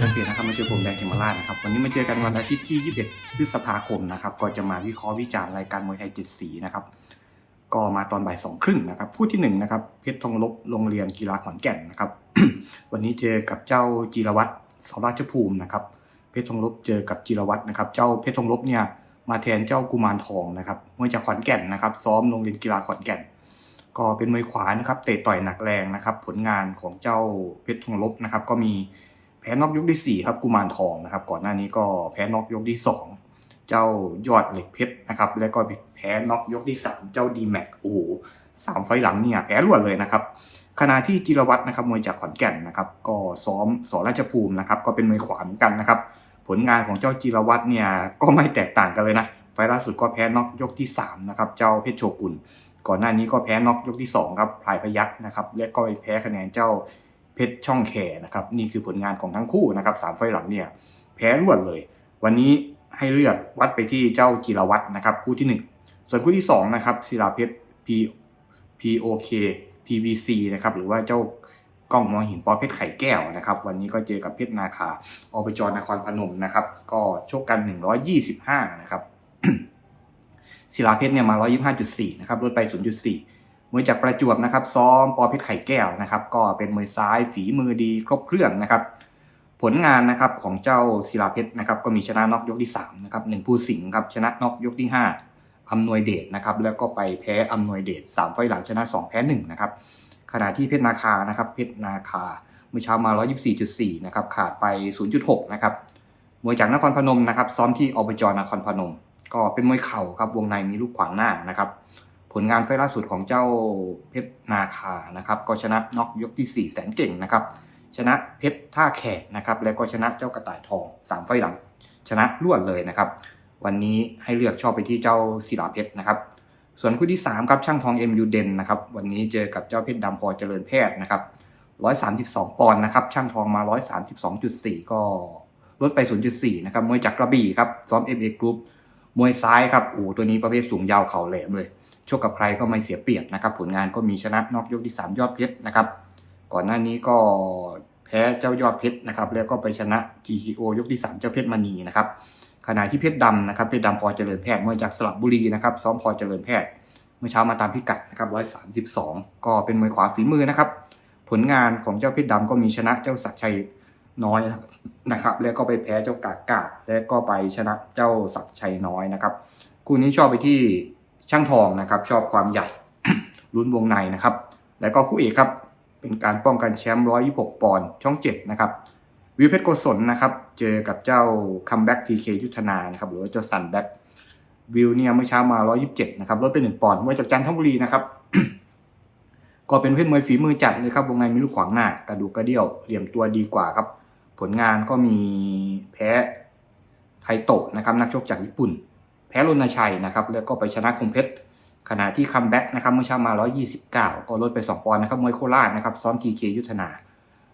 แฟนเพจนะครับมาเจอผมแดงเขมราชนะครับวันนี้มาเจอกันวันอาทิตย์ที่ 21 พฤษภาคมนะครับก็จะมาวิเคราะห์วิจารณ์รายการมวยไทยเจ็ดสีนะครับก็มาตอนบ่ายสองครึ่งนะครับคู่ที่หนึ่งนะครับเพชรทองลบโรงเรียนกีฬาขอนแก่นนะครับวันนี้เจอกับเจ้าจีรวัตรสราชภูมินะครับเพชรทองลบเจอกับจีรวัตรนะครับเจ้าเพชรทองลบเนี่ยมาแทนเจ้ากุมารทองนะครับมวยจากขอนแก่นนะครับซ้อมโรงเรียนกีฬาขอนแก่น ก็เป็นมวยขวานะครับเตะต่อยหนักแรงนะครับผลงานของเจ้าเพชรทองลบนะครับก็มี แพ้น็อกยกที่สี่ครับกุมารทองนะครับ ก่อนหน้านี้ก็แพ้น็อกยกที่สองเจ้ายอดเหล็กเพชรนะครับ แล้วก็แพ้น็อกยกที่สามเจ้าดีแม็กโอ้สามไฟหลังเนี่ยแพ้รวดเลยนะครับขณะที่จิรวัตรนะครับมวยจากขอนแก่นนะครับ ก็ซ้อมสอราชภูมินะครับ ก็เป็นมวยขวานกันนะครับ ผลงานของเจ้าจิรวัตรเนี่ยก็ไม่แตกต่างกันเลยนะไฟล์ล่าสุดก็แพ้น็อกยกที่สามนะครับเจ้าเพชรโชกุนก่อนหน้านี้ก็แพ้น็อกยกที่2ครับพลายพยักนะครับและก็แพ้คะแนนเจ้า เพชรช่องแคนะครับนี่คือผลงานของทั้งคู่นะครับสามไฟหลังเนี่ยแพ้รวดเลย วันนี้ให้เลือกวัดไปที่เจ้าจิรวัตรนะครับคู่ที่ 1 ส่วนคู่ที่2นะครับศิลาเพชร P POK PVC นะครับหรือว่าเจ้ากล้องมองหินปอเพชรไข่แก้วนะครับวันนี้ก็เจอกับเพชรนาคาอบจนครพนมนะครับก็ชกกัน 125 นะครับศิลาเพชรเนี่ยมา 125.4 นะครับลดไป 0.4 มวยจากประจวบนะครับ ซ้อมปอเพชรไข่แก้วนะครับ ก็เป็นมวยซ้ายฝีมือดีครบเครื่องนะครับ ผลงานนะครับของเจ้าศิลาเพชรนะครับ ก็มีชนะน็อกยกที่3นะครับหนึ่งผู้สิงครับชนะน็อกยกที่ 5อำนวยเดชนะครับ แล้วก็ไปแพ้อำนวยเดช3ไฟหลังชนะ 2 แพ้1นะครับ ขณะที่เพชรนาคานะครับ เพชรนาคาเมื่อเช้ามา 124.4 นะครับ ขาดไป 0.6 นะครับ มวยจากนครพนมนะครับ ซ้อมที่อบจนครพนม ก็เป็นมวยเข่าครับ วงในมีลูกขวางหน้านะครับ ผลงานไฟล่าสุดของเจ้าเพชรนาคานะครับ ก็ชนะน็อกยกที่ 4 แสนเก่งนะครับ ชนะเพชรท่าแขกนะครับ แล้วก็ชนะเจ้ากระต่ายทอง 3 ไฟล์หลัง ชนะรวดเลยนะครับ วันนี้ให้เลือกชอบไปที่เจ้าศิลาเพชรนะครับ ส่วนคู่ที่ 3 ครับช่างทองเอ็มยูเดนนะครับ วันนี้เจอกับเจ้าเพชรดำพอเจริญแพทย์นะครับ132 ปอนด์นะครับ ช่างทองมา 132.4 ก็ลดไป 0.4 นะครับ มวยจากกระบี่ครับ ซ้อม FA Group มวยซ้ายครับ โอ้ตัวนี้ประเภทสูงยาวเข่าแหลมเลย ชกกับใครก็ไม่เสียเปรียบนะครับ ผลงานก็มีชนะนอกยกที่ 3 ยอดเพชรนะครับ ก่อนหน้านี้ก็แพ้เจ้ายอดเพชรนะครับ แล้วก็ไปชนะ TKO ยกที่ 3 เจ้าเพชรมณีนะครับขณะที่เพชรดำนะครับเพชรดำพอเจริญแพทย์มวยจากสระบุรีนะครับ ซ้อมพอเจริญแพทย์ เมื่อเช้ามาตามพิกัดนะครับ 132 ก็เป็นมวยขวาฝีมือนะครับ ผลงานของเจ้าเพชรดำก็มีชนะเจ้าศักชัยน้อยนะครับ แล้วก็ไปแพ้เจ้ากากาแล้วก็ไปชนะเจ้าศักชัยน้อยนะครับ คู่นี้ชอบไปที่ ช่างทองนะครับชอบความใหญ่ลุ้นวงในนะครับ แล้วก็คู่เอกครับเป็นการป้องกันแชมป์126ปอนด์ช่อง7นะครับวิวเพชรโกศลนะครับเจอกับเจ้าคัมแบ็กทีเคยุทธนานะครับหรือว่าเจ้าซันแบ็กวิวเนี่ยเมื่อเช้ามา 127นะครับลดไป1ปอนด์มวยจากจันทบุรีนะครับก็เป็นเพชรมวยฝีมือจัดเลยครับวงในมีลูกขวางหน้ากระดูกกระเดี่ยวเหลี่ยมตัวดีกว่าครับ ผลงานก็มีแพ้ไทโตะนะครับนักชกจากญี่ปุ่น แพ้รณชัยนะครับแล้วก็ไปชนะคงเพชรขณะที่คัมแบ็กนะครับเมื่อเช้ามา 129 ก็ลดไป 2 ปอนด์นะครับมวยโคราชนะครับซ้อมทีเคยุทธนา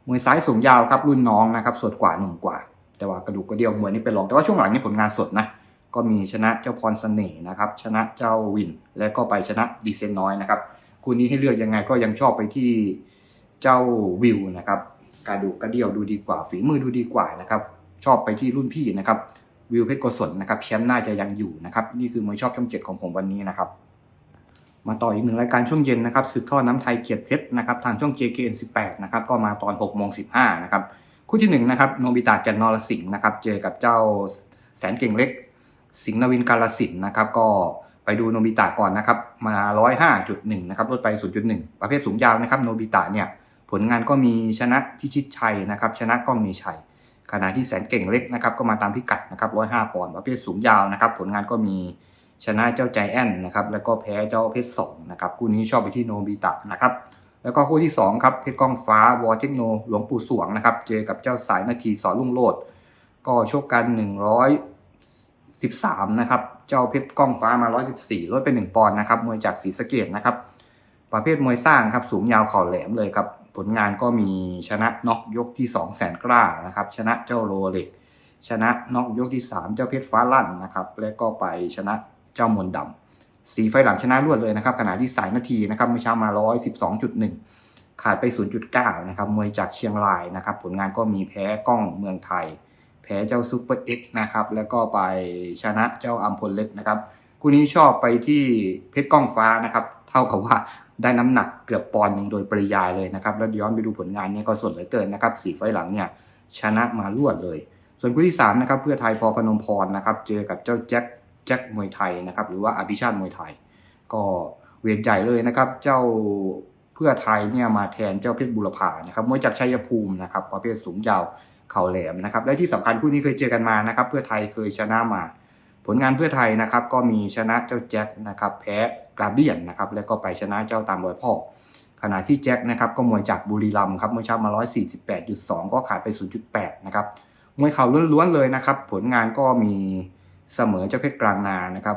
มวยซ้ายสูงยาวครับรุ่นน้องนะครับสดกว่าหนุ่มกว่า แต่ว่ากระดูกกระเดี่ยวมวยนี่เป็นรองแต่ว่าช่วงหลังนี่ผลงานสดนะก็มีชนะเจ้าพรเสน่ห์นะครับชนะเจ้าวิน และก็ไปชนะดีเซนน้อยนะครับคู่นี้ให้เลือกยังไงก็ยังชอบไปที่เจ้าวิวนะครับกระดูกกระเดี่ยวดูดีกว่า ฝีมือดูดีกว่านะครับชอบไปที่รุ่นพี่นะครับ วิวเพชรโกศลนะครับแชมป์น่าจะยังอยู่นะครับนี่คือมวยชอบช่องเจ็ดของผมวันนี้นะครับ มาต่ออีกหนึ่งรายการช่วงเย็นนะครับศึกท่อน้ำไทยเกียรติเพชรนะครับทางช่อง JKN 18 นะครับก็มาตอน6โมง15นะครับคู่ที่1นะครับโนบิตะแก่นนรสิงห์นะครับเจอกับเจ้าแสนเก่งเล็ก สิงห์นวินกาลสินนะครับก็ไปดูโนบิตะก่อนนะครับมา 105.1นะครับลดไป 0.1 ประเภทสูงยาวนะครับโนบิตะเนี่ยผลงานก็มีชนะพิชิตชัยนะครับชนะก้องมีชัย ขณะที่แสนเก่งเล็กนะครับก็มาตามพิกัดนะครับ105ปอนด์ประเภทสูงยาวนะครับผลงานก็มีชนะเจ้าใจแอนนะครับแล้วก็แพ้เจ้าเพชรสองนะครับคู่นี้ชอบไปที่โนบิตะนะครับแล้วก็คู่ที่2ครับเพชรก้องฟ้าวอเทคโนหลวงปู่สวงนะครับเจอกับเจ้าสายนาทีสอนลุงโลดก็โชกกัน 113นะครับเจ้าเพชรก้องฟ้ามา 114 ลดไป 1 ปอนด์นะครับมวยจากศรีสะเกดนะครับประเภทมวยสร้างครับสูงยาวเข่าแหลมเลยครับ ผลงานก็มีชนะน็อกยกที่2แสนกล้านะครับ ชนะเจ้าโรเล็ก ชนะน็อกยกที่ 3 เจ้าเพชรฟ้าลั่นนะครับ และก็ไปชนะเจ้ามนต์ดำสีไฟหลังชนะรวดเลยนะครับ ขณะที่สายนาทีนะครับเมื่อเช้ามา 112.1ขขาดไป 0.9 นะครับ มวยจากเชียงรายนะครับ ผลงานก็มีแพ้กล้องเมืองไทย แพ้เจ้าซูเปอร์เอ็กซ์นะครับ แล้วก็ไปชนะเจ้าอัมพลเล็กนะครับคู่นี้ชอบไปที่เพชรกล้องฟ้านะครับ เท่ากับว่า ได้น้ำหนักเกือบปอนด์หนึ่งโดยปริยายเลยนะครับ แล้วย้อนไปดูผลงานเนี่ยก็สดเหลือเกินนะครับสี่ไฟหลังเนี่ยชนะมารวดเลย ส่วนคู่ที่สามนะครับเพื่อไทยพอพนมพรนะครับเจอกับเจ้าแจ็คแจ็คมวยไทยนะครับหรือว่าอภิชาติมวยไทย ก็เวทใหญ่เลยนะครับเจ้าเพื่อไทยเนี่ยมาแทนเจ้าเพชรบุรพานะครับมวยจากชัยภูมินะครับประเภทสูงยาวเข่าแหลมนะครับและที่สำคัญคู่นี้เคยเจอกันมานะครับเพื่อไทยเคยชนะมา ผลงานเพื่อไทยนะครับก็มีชนะเจ้าแจ็คนะครับแพ้กราเบียนนะครับแล้วก็ไปชนะเจ้าตามรอยพ่อ ขณะที่แจ็คนะครับก็มวยจากบุรีรัมย์ครับเมื่อเช้ามา 148.2 ก็ขาดไป 0.8 นะครับมวยเข่าล้วนๆเลยนะครับ ผลงานก็มีเสมอเจ้าเพชรกลางนานะครับ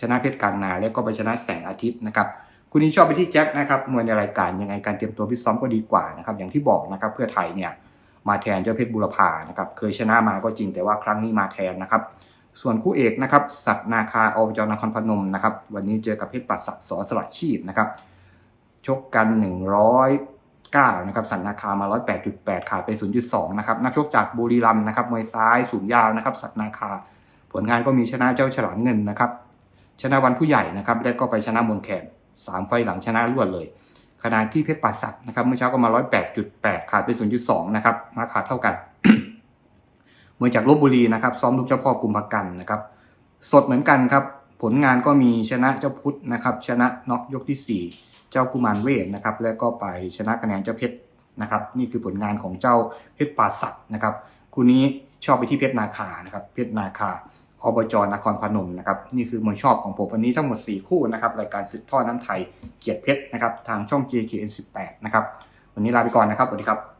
ชนะเพชรกลางนาแล้วก็ไปชนะแสงอาทิตย์นะครับคุณนี้ชอบไปที่แจ็คนะครับมวยในรายการยังไงการเตรียมตัวฟิตซ้อมก็ดีกว่านะครับอย่างที่บอกนะครับเพื่อไทยเนี่ยมาแทนเจ้าเพชรบุรพานะครับเคยชนะมาก็จริงแต่ว่าครั้งนี้มาแทนนะครับ ส่วนคู่เอกนะครับศักดิ์นาคาอบจนครพนมนะครับวันนี้เจอกับเพชรปัสสักสอสละชีพนะครับชกกัน 109นะครับสันนาคามา 108.8 ขาดไป 0.2 นะครับนักชกจากบุรีรัมย์นะครับมวยซ้ายสูงยาวนะครับสักนาคา ผลงานก็มีชนะเจ้าฉลามเงินนะครับชนะวันผู้ใหญ่นะครับแล้วก็ไปชนะมนแคนสามไฟหลังชนะรวดเลยขณะที่เพชรปัสสักนะครับเมื่อเช้าก็มา 108.8 ขาดไป 0.2 นะครับมาขาดเท่ากัน มวยจากลบบุรีนะครับ ซ้อมลูกเจ้าพ่อกุมภกันนะครับ สดเหมือนกันครับ ผลงานก็มีชนะเจ้าพุทธนะครับ ชนะน็อกยกที่ 4 เจ้ากุมารเวทนะครับ แล้วก็ไปชนะคะแนนเจ้าเพชรนะครับ นี่คือผลงานของเจ้าเพชรป่าสักนะครับคู่นี้ชอบไปที่เพชรนาคานะครับ เพชรนาคาอบจนครพนมนะครับนี่คือมวยชอบของผมวันนี้ทั้งหมด 4 คู่นะครับรายการศึกท่อน้ำไทยเกียรติเพชรนะครับทางช่อง JKN18 นะครับวันนี้ลาไปก่อนนะครับสวัสดีครับ